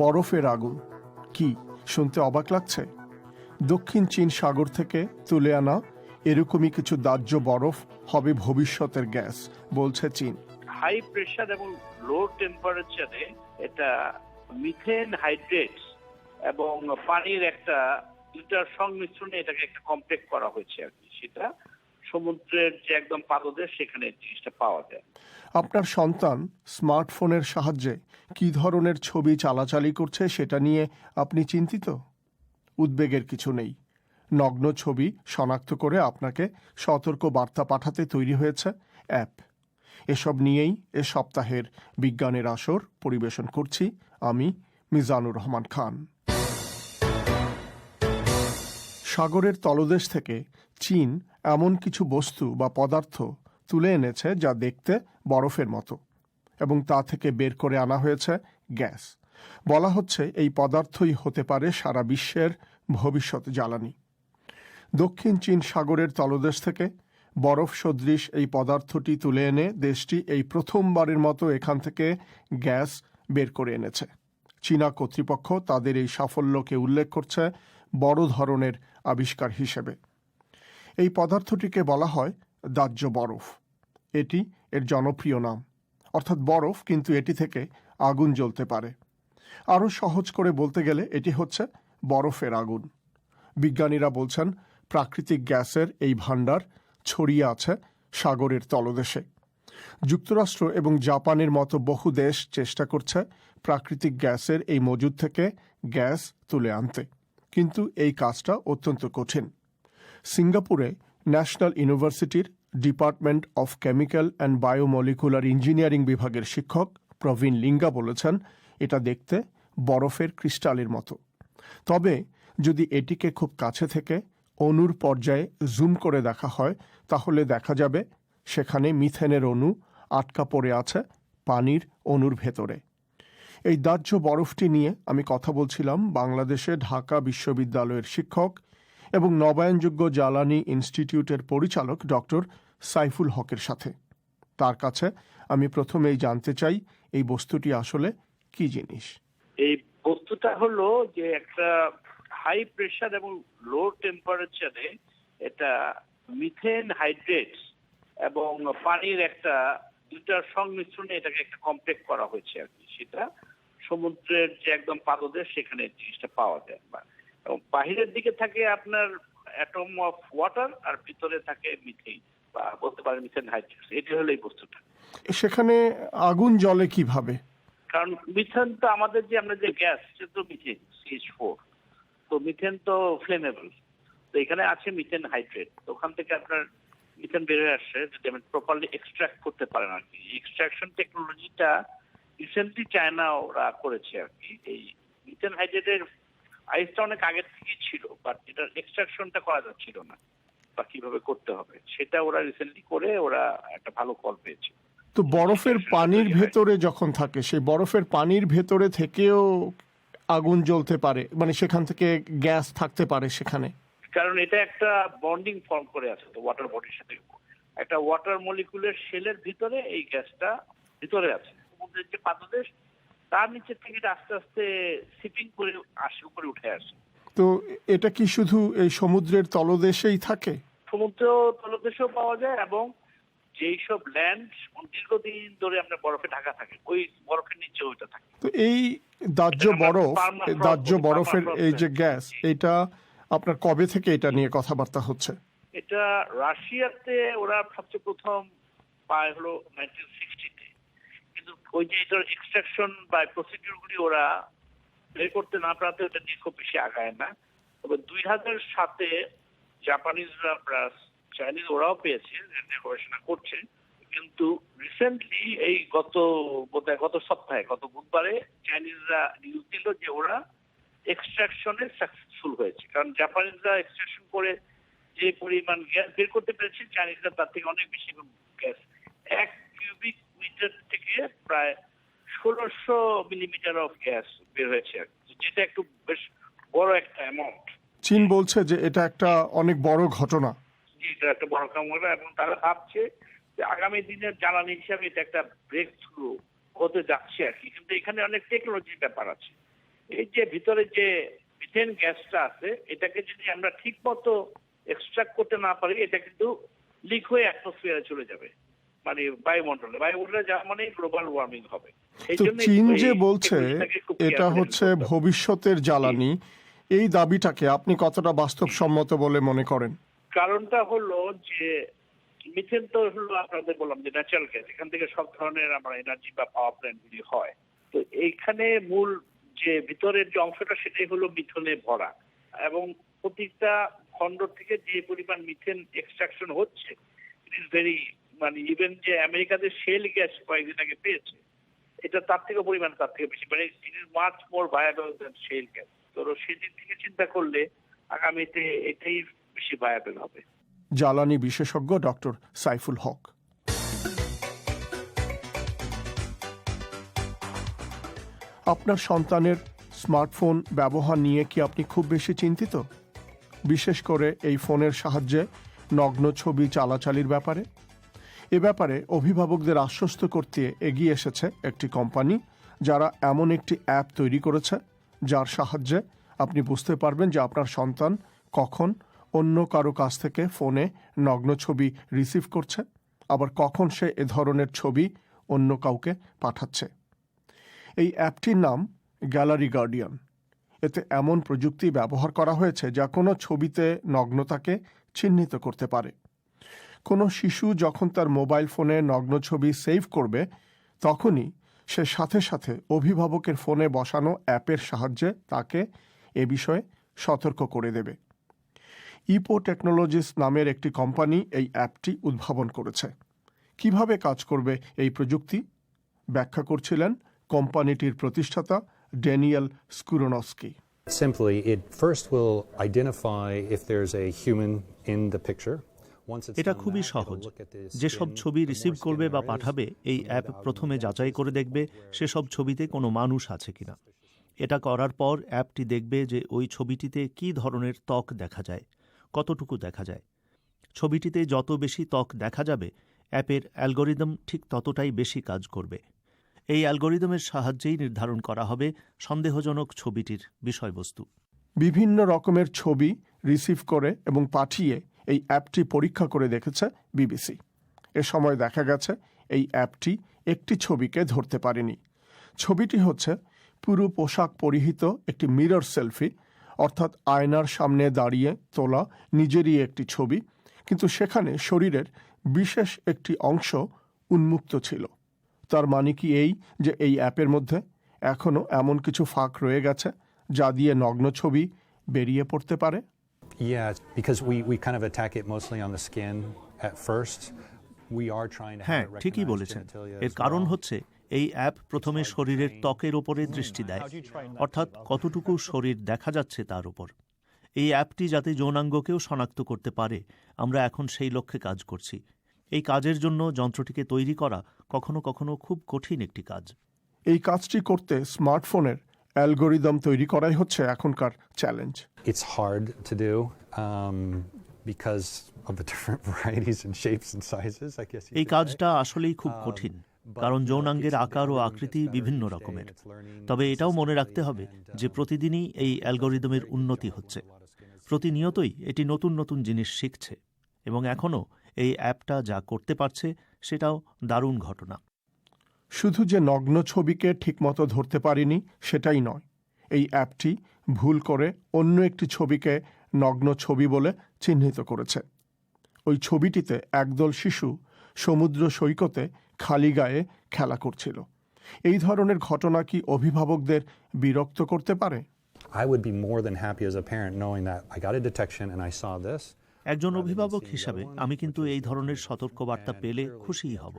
বরফের আগুন। কি, শুনতে অবাক লাগছে? দক্ষিণ চীন সাগর থেকে তুলে আনা এরকমই কিছু দাহ্য বরফ হবে ভবিষ্যতের গ্যাস, বলছে চীন। হাই প্রেশার এবং লো টেম্পারেচারে এটা মিথেন হাইড্রেটস এবং পানির একটা দুটার সংমিশ্রণে এটাকে একটা কমপ্লেক্ট করা হয়েছে আর কি। সেটা সমুদ্রের যে একদম পাদদেশ, সেখানে জিনিসটা পাওয়া যায়। আপনার সন্তান স্মার্টফোনের সাহায্যে কি ধরনের ছবি চালাচালি করছে সেটা নিয়ে আপনি চিন্তিত? উদ্বেগের কিছু নেই। নগ্ন ছবি শনাক্ত করে আপনাকে সতর্ক বার্তা পাঠাতে তৈরি হয়েছে অ্যাপ। এসব নিয়েই এ সপ্তাহের বিজ্ঞানের আসর পরিবেশন করছি আমি মিজানুর রহমান খান। সাগরের তলদেশ থেকে চীন এমন কিছু বস্তু বা পদার্থ তুলে এনেছে যা দেখতে বরফের মতো, এবং তা থেকে বের করে আনা হয়েছে গ্যাস। বলা হচ্ছে এই পদার্থই হতে পারে সারা বিশ্বের ভবিষ্যৎ জ্বালানি। দক্ষিণ চীন সাগরের তলদেশ থেকে বরফ সদৃশ এই পদার্থটি তুলে এনে দেশটি এই প্রথমবারের মতো এখান থেকে গ্যাস বের করে এনেছে। চীনা কর্তৃপক্ষ তাদের এই সাফল্যকে উল্লেখ করছে বড় ধরনের আবিষ্কার হিসেবে। এই পদার্থটিকে বলা হয় দাহ্য বরফ। এটি এর জনপ্রিয় নাম। অর্থাৎ বরফ কিন্তু এটি থেকে আগুন জ্বলতে পারে। আরও সহজ করে বলতে গেলে এটি হচ্ছে বরফের আগুন। বিজ্ঞানীরা বলছেন, প্রাকৃতিক গ্যাসের এই ভাণ্ডার ছড়িয়ে আছে সাগরের তলদেশে। যুক্তরাষ্ট্র এবং জাপানের মতো বহু দেশ চেষ্টা করছে প্রাকৃতিক গ্যাসের এই মজুদ থেকে গ্যাস তুলে আনতে। কিন্তু এই কাজটা অত্যন্ত কঠিন। সিঙ্গাপুরে ন্যাশনাল ইউনিভার্সিটির department of chemical and biomolecular engineering বিভাগের শিক্ষক প্রবীণ লিঙ্গা বলেছেন, এটা দেখতে বরফের ক্রিস্টালের মতো। তবে যদি এটিকে খুব কাছে থেকে অণুর পর্যায়ে জুম করে দেখা হয়, তাহলে দেখা যাবে সেখানে মিথেনের অণু আটকা পড়ে আছে পানির অণুর ভেতরে। এই দাহ্য বরফটি নিয়ে আমি কথা বলছিলাম বাংলাদেশে ঢাকা বিশ্ববিদ্যালয়ের শিক্ষক এবং নবায়নযোগ্য জ্বালানি ইনস্টিটিউটের পরিচালক ডক্টর সাইফুল হকের সাথে। তার কাছে আমি প্রথমেই জানতে চাই, এই বস্তুটি আসলে কি জিনিস? এই বস্তুটা হলো যে একটা হাই প্রেশার এবং লো টেম্পারেচারে এটা মিথেন হাইড্রেট এবং পানির একটা দুটার সংমিশ্রণে এটাকে একটা কমপ্লেক্ট করা হয়েছে আর কি। সেটা সমুদ্রের যে একদম পাদদেশ, সেখানে জিনিসটা পাওয়া যায় এবং বাহিরের দিকে থাকে আপনার অ্যাটম অফ ওয়াটার আর ভিতরে থাকে মিথেন বা বলতে পারেন মিথেন হাইড্রেটস এটি হলো এই বস্তুটা। সেখানে আগুন জ্বলে কীভাবে? কারণ মিথেন তো আমাদের যে আমরা যে গ্যাস সেটা তো মিথেন সিএইচ ফোর তো মিথেন তো ফ্লেমেবল তো এখানে আছে মিথেন হাইড্রেট তো ওখান থেকে আপনার মিথেন বের হয়ে আসছে যদি আপনি প্রপারলি এক্সট্রাক্ট করতে পারেন আর কি। এক্সট্রাকশন টেকনোলজিটা রিসেন্টলি চায়না ওরা করেছে আর কি। এই মিথেন হাইড্রেটের আইসটা অনেক আগের থেকেই ছিল বাট এটার এক্সট্রাকশনটা করা যাচ্ছিল না বা কীভাবে করতে হবে। সেটা ওরা রিসেন্টলি করে ওরা একটা ভালো ফল পেয়েছে। তো বরফের পানির ভেতরে যখন থাকে সেই বরফের পানির ভেতরে থেকেও আগুন জ্বলতে পারে মানে সেখান থেকে গ্যাস থাকতে পারে সেখানে। কারণ এটা একটা বন্ডিং ফর্ম করে আছে তো ওয়াটার বডির সাথে। একটা ওয়াটার মলিকুলের শেলের ভিতরে এই গ্যাসটা ভিতরে আছে। সমুদ্রের যে পাদদেশ তার নিচে থেকে আস্তে আস্তে সিপিং করে আসে উপরে উঠে আসে। তো এটা কি শুধু এই সমুদ্রের তলদেশেই থাকে? সমুদ্র তলদেশেও পাওয়া যায় এবং যেই সব ল্যান্ড দীর্ঘদিন ধরে আমরা বরফে ঢাকা থাকে ওই বরফের নিচে ওইটা থাকে। তো এই দাহ্য বরফ দাহ্য বরফের এই যে গ্যাস এটা আপনার কবে থেকে এটা নিয়ে কথাবার্তা হচ্ছে? এটা রাশিয়াতে ওরা সবচেয়ে প্রথম পায় হলো নাইনটিন ওই যে এক্সট্রাকশন বা ওরা বের করতে না পারতে ওটা নিয়ে খুব বেশি আগায় না। তবে দুই হাজার সাতে জাপানিজরা প্লাস চাইনিজ ওরাও পেয়েছে গবেষণা করছে। কিন্তু রিসেন্টলি এই গত বোধহয় গত সপ্তাহে, গত বুধবারে চাইনিজরা নিউজ দিল যে ওরা এক্সট্রাকশনে সাকসেসফুল হয়েছে। কারণ জাপানিজরা এক্সট্রাকশন করে যে পরিমাণ গ্যাস বের করতে পেরেছে চাইনিজরা তার থেকে অনেক বেশি গ্যাস ষোলোশো মিলিমিটার অফ গ্যাস বের হয়েছে যেটা একটু বেশ বড় একটা অ্যামাউন্ট চীন বলছে যে এটা একটা অনেক বড় ঘটনা। এটা একটা বড় কামড়া এবং তারা ভাবছে যে আগামী দিনের জ্বালানি হিসাবে এটা একটা ব্রেক থ্রু হতে যাচ্ছে আর কি। কিন্তু এখানে অনেক টেকনোলজির ব্যাপার আছে। এই যে ভিতরে যে মিথেন গ্যাসটা আছে এটাকে যদি আমরা ঠিক মতো এক্সট্রাক্ট করতে না পারি এটা কিন্তু লিক হয়ে অ্যাটমসফিয়ারে চলে যাবে। মানে বায়ুমণ্ডলে। বায়ুমণ্ডলে মানে গ্লোবাল ওয়ার্মিং হবে। তো চীন যে বলছে এটা হচ্ছে ভবিষ্যতের জ্বালানি। এই দাবিটাকে আপনি কতটা বাস্তবসম্মত বলে মনে করেন? কারণটা হলো যে মিথেন তো হলো আপনাদের বললাম যে ন্যাচারাল গ্যাস এখান থেকে সব ধরনের আমরা এনার্জি বা পাওয়ার প্ল্যান্ট গুলি হয়। তো এইখানে মূল যে ভিতরের যে অংশটা সেটাই হলো মিথনে ভরা। এবং প্রতিটা খণ্ড থেকে যে পরিমাণ মিথেন এক্সট্রাকশন হচ্ছে ইট ইজ ভেরি মানে ইভেন যে আমেরিকাতে শেল গ্যাস কয়েকদিন আগে পেয়েছে, এটা তার থেকে পরিমাণ তার থেকে বেশি। মানে it is more viable than shale gas তো সেদিক থেকে চিন্তা করলে আগামীতে এটাই বেশি ভায়াবল হবে। জ্বালানি বিশেষজ্ঞ ডক্টর সাইফুল হক। আপনার সন্তানের স্মার্টফোন ব্যবহার নিয়ে কি আপনি খুব বেশি চিন্তিত? বিশেষ করে এই ফোনের সাহায্যে নগ্ন ছবি চালাচালির ব্যাপারে? এ ব্যাপারে অভিভাবকদের আশ্বস্ত করতে এগিয়ে এসেছে একটি কোম্পানি যারা এমন একটি অ্যাপ তৈরি করেছে যার সাহায্যে আপনি বুঝতে পারবেন যে আপনার সন্তান কখন অন্য কারও কাছ থেকে ফোনে নগ্ন ছবি রিসিভ করছে, আবার কখন সে এ ধরনের ছবি অন্য কাউকে পাঠাচ্ছে। এই অ্যাপটির নাম গ্যালারি গার্ডিয়ান। এতে এমন প্রযুক্তি ব্যবহার করা হয়েছে যা কোনো ছবিতে নগ্নতাকে চিহ্নিত করতে পারে। কোনো শিশু যখন তার মোবাইল ফোনে নগ্ন ছবি সেভ করবে তখনই সে সাথে সাথে অভিভাবকের ফোনে বসানো অ্যাপের সাহায্যে তাকে এ বিষয়ে সতর্ক করে দেবে। ইপো টেকনোলজিস নামের একটি কোম্পানি এই অ্যাপটি উদ্ভাবন করেছে। কীভাবে কাজ করবে এই প্রযুক্তি? ব্যাখ্যা করছিলেন কোম্পানিটির প্রতিষ্ঠাতা Daniel Skuronski. Simply, it first will identify if there's a human in the picture. এটা খুবই সহজ। যেসব ছবি রিসিভ করবে বা পাঠাবে এই অ্যাপ প্রথমে যাচাই করে দেখবে সেসব ছবিতে কোনো মানুষ আছে কিনা। এটা করার পর অ্যাপটি দেখবে যে ওই ছবিটিতে কী ধরনের ত্বক দেখা যায় কতটুকু দেখা যায়। ছবিটিতে যত বেশি ত্বক দেখা যাবে অ্যাপের অ্যালগোরিদম ঠিক ততটাই বেশি কাজ করবে। এই অ্যালগোরিদমের সাহায্যেই নির্ধারণ করা হবে সন্দেহজনক ছবিটির বিষয়বস্তু। বিভিন্ন রকমের ছবি রিসিভ করে এবং পাঠিয়ে এই অ্যাপটি পরীক্ষা করে দেখেছে বিবিসি। এ সময় দেখা গেছে এই অ্যাপটি একটি ছবিকে ধরতে পারেনি। ছবিটি হচ্ছে পুরো পোশাক পরিহিত একটি মিরর সেলফি, অর্থাৎ আয়নার সামনে দাঁড়িয়ে তোলা নিজেরই একটি ছবি, কিন্তু সেখানে শরীরের বিশেষ একটি অংশ উন্মুক্ত ছিল। তার মানে কি এই যে এই অ্যাপের মধ্যে এখনও এমন কিছু ফাঁক রয়ে গেছে, যা দিয়ে নগ্ন ছবি বেরিয়ে পড়তে পারে? Yeah, because we, we kind of attack it mostly on the skin at first. We are trying to হ্যাঁ have it ঠিকই বলেছেন। এর কারণ. হচ্ছে এই অ্যাপ প্রথমে শরীরের ত্বকের ওপরে দৃষ্টি দেয়। অর্থাৎ কতটুকু শরীর দেখা যাচ্ছে তার উপর। এই অ্যাপটি যাতে যৌনাঙ্গকেও শনাক্ত করতে পারে আমরা এখন সেই লক্ষ্যে কাজ করছি। এই কাজের জন্য যন্ত্রটিকে তৈরি করা কখনো কখনো খুব কঠিন একটি কাজ। এই কাজটি করতে স্মার্টফোনের অ্যালগোরিদম তৈরি করাই হচ্ছে এখনকার challenge. It's hard to do um, because of the different varieties and shapes and sizes, I guess. এই. কাজটা আসলেই খুব কঠিন কারণ যৌনাঙ্গের আকার ও আকৃতি বিভিন্ন রকমের তবে এটাও মনে রাখতে হবে যে প্রতিদিনই এই অ্যালগোরিদমের উন্নতি হচ্ছে প্রতিনিয়তই এটি নতুন নতুন জিনিস শিখছে এবং এখনও এই অ্যাপটা যা করতে পারছে সেটাও দারুণ ঘটনা শুধু যে নগ্ন ছবিকে ঠিকমতো ধরতে পারিনি সেটাই নয় এই অ্যাপটি ভুল করে অন্য একটি ছবিকে নগ্ন ছবি বলে চিহ্নিত করেছে। ওই ছবিটিতে একদল শিশু সমুদ্র সৈকতে খালি গায়ে খেলা করছিল। এই ধরনের ঘটনা কি অভিভাবকদের বিরক্ত করতে পারে? I would be more than happy as a parent knowing that I got a detection and I saw this. একজন অভিভাবক হিসাবে আমি কিন্তু এই ধরনের সতর্কবার্তা পেলে খুশিই হব।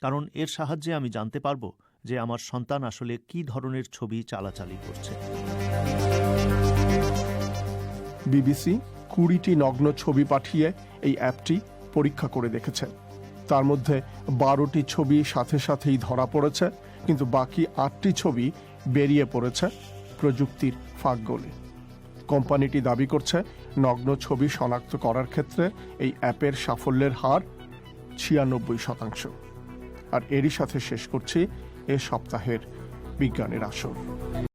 কারণ এর সাহায্যে আমি জানতে পারব যে আমার সন্তান আসলে কী ধরনের ছবি চালাচালি করছে। বিবিসি কুড়িটি নগ্ন ছবি পাঠিয়ে এই অ্যাপটি পরীক্ষা করে দেখেছে। তার মধ্যে বারোটি ছবি সাথে সাথেই ধরা পড়েছে, কিন্তু বাকি আটটি ছবি বেরিয়ে পড়েছে প্রযুক্তির ফাঁক গলে কোম্পানিটি দাবি করছে, নগ্ন ছবি শনাক্ত করার ক্ষেত্রে এই অ্যাপের সাফল্যের হার ছিয়ানব্বই শতাংশ। আর এরই সাথে শেষ করছি এ সপ্তাহের বিজ্ঞানের আসর।